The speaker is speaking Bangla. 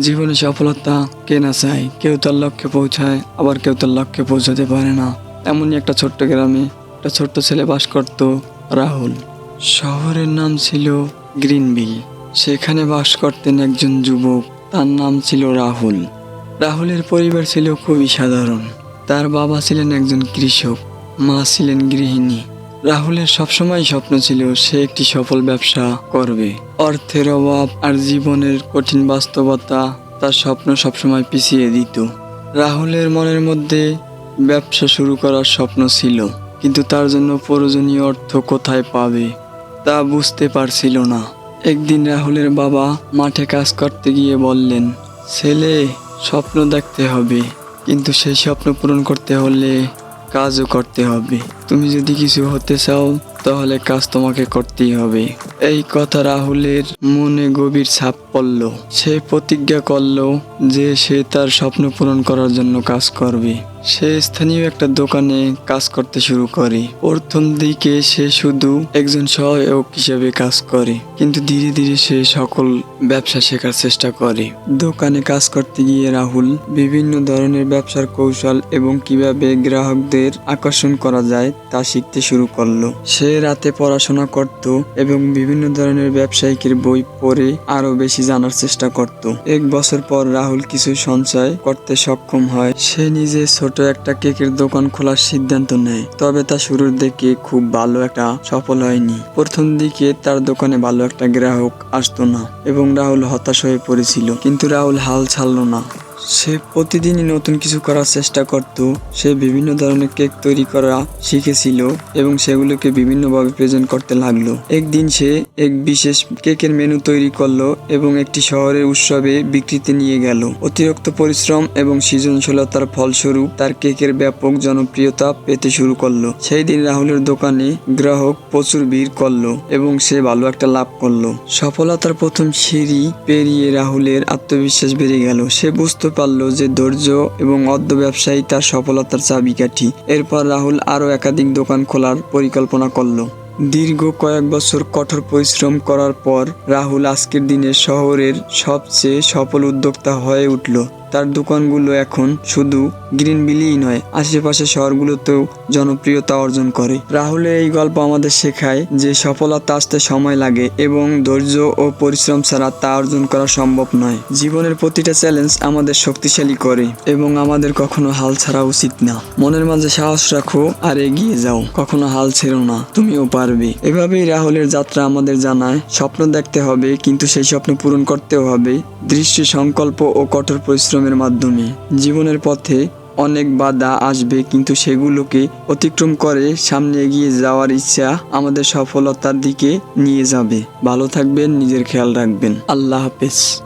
জীবনে সফলতা কে না চায়, কেউ তার লক্ষ্যে পৌঁছায়, আবার কেউ তার লক্ষ্যে পৌঁছাতে পারে না। এমনই একটা ছোট্ট গ্রামে একটা ছোট্ট ছেলে বাস করত, রাহুল। শহরের নাম ছিল গ্রিনবিল সেখানে বাস করতেন একজন যুবক, তার নাম ছিল রাহুল। রাহুলের পরিবার ছিল খুবই সাধারণ। তার বাবা ছিলেন একজন কৃষক, মা ছিলেন গৃহিণী। রাহুলের সবসময় স্বপ্ন ছিল সে একটি সফল ব্যবসা করবে। অর্থের অভাব আর জীবনের কঠিন বাস্তবতা তার স্বপ্ন সবসময় পিছিয়ে দিত। রাহুলের মনের মধ্যে ব্যবসা শুরু করার স্বপ্ন ছিল, কিন্তু তার জন্য প্রয়োজনীয় অর্থ কোথায় পাবে তা বুঝতে পারছিল না। একদিন রাহুলের বাবা মাঠে কাজ করতে গিয়ে বললেন, ছেলে, স্বপ্ন দেখতে হবে। কিন্তু সেই স্বপ্ন পূরণ করতে হলে কাজও করতে হবে। তুমি যদি কিছু হতে চাও তাহলে কাজ তোমাকে করতেই হবে। এই কথা রাহুলের মনে গভীর ছাপ পড়ল। সে প্রতিজ্ঞা করল যে সে তার স্বপ্ন পূরণ করার জন্য কাজ করবে। সে স্থানীয় একটা দোকানে কাজ করতে শুরু করে। প্রথম দিকে সে শুধু একজন সহায়ক হিসেবে কাজ করে, কিন্তু ধীরে ধীরে সে সকল ব্যবসা শেখার চেষ্টা করে। দোকানে কাজ করতে গিয়ে রাহুল বিভিন্ন ধরনের ব্যবসার কৌশল এবং কীভাবে গ্রাহকদের আকর্ষণ করা যায় তা শিখতে শুরু করল। সে রাতে পড়াশোনা করত এবং বিভিন্ন ধরনের ব্যবসায়িকের বই পড়ে আরও বেশি জানার চেষ্টা করত। এক বছর পর রাহুল কিছু সঞ্চয় করতে সক্ষম হয়। সে নিজে ছোট একটা কেকের দোকান খোলার সিদ্ধান্ত নেয়, তবে তা শুরুর দিকে খুব ভালো একটা সফল হয়নি। প্রথম দিকে তার দোকানে ভালো একটা গ্রাহক আসতো না এবং রাহুল হতাশ হয়ে পড়েছিল, কিন্তু রাহুল হাল ছাড়লো না। সে প্রতিদিনই নতুন কিছু করার চেষ্টা করত। সে বিভিন্ন ধরনের কেক তৈরি করা শিখেছিল এবং সেগুলোকে বিভিন্নভাবে প্রেজেন্ট করতে লাগল। একদিন সে এক বিশেষ কেকের মেনু তৈরি করল এবং একটি শহরের উৎসবে বিক্রিতে নিয়ে গেল। অতিরিক্ত পরিশ্রম এবং সৃজনশীলতার ফলস্বরূপ তার কেকের ব্যাপক জনপ্রিয়তা পেতে শুরু করল। সেই দিন রাহুলের দোকানে গ্রাহক প্রচুর ভিড় করল এবং সে ভালো একটা লাভ করল। সফলতার প্রথম সিঁড়ি পেরিয়ে রাহুলের আত্মবিশ্বাস বেড়ে গেল। সে বুঝতে পারল যে ধৈর্য এবং অর্ধ ব্যবসায়ী তার সফলতার চাবিকাঠি। এরপর রাহুল আরও একাধিক দোকান খোলার পরিকল্পনা করল। দীর্ঘ কয়েক বছর কঠোর পরিশ্রম করার পর রাহুল আজকের দিনে শহরের সবচেয়ে সফল উদ্যোক্তা হয়ে উঠল। তার দোকানগুলো এখন শুধু গ্রিন বিলিই নয়, আশেপাশে শহরগুলোতেও জনপ্রিয়তা অর্জন করে। রাহুলের এই গল্প আমাদের শেখায় যে সফলতা আসতে সময় লাগে এবং ধৈর্য ও পরিশ্রম ছাড়া তা অর্জন করা সম্ভব নয়। জীবনের প্রতিটা চ্যালেঞ্জ আমাদের শক্তিশালী করে এবং আমাদের কখনো হাল ছাড়া উচিত না। মনের মাঝে সাহস রাখো আর এগিয়ে যাও, কখনো হাল ছেড়ো না, তুমিও পারবে। এভাবেই রাহুলের যাত্রা আমাদের জানায়, স্বপ্ন দেখতে হবে, কিন্তু সেই স্বপ্ন পূরণ করতেও হবে। দৃষ্টি, সংকল্প ও কঠোর পরিশ্রমের মাধ্যমে। জীবনের পথে অনেক বাধা আসবে, কিন্তু সেগুলোকে অতিক্রম করে সামনে এগিয়ে যাওয়ার ইচ্ছা আমাদের সফলতার দিকে নিয়ে যাবে। ভালো থাকবেন, নিজের খেয়াল রাখবেন। আল্লাহ হাফেজ।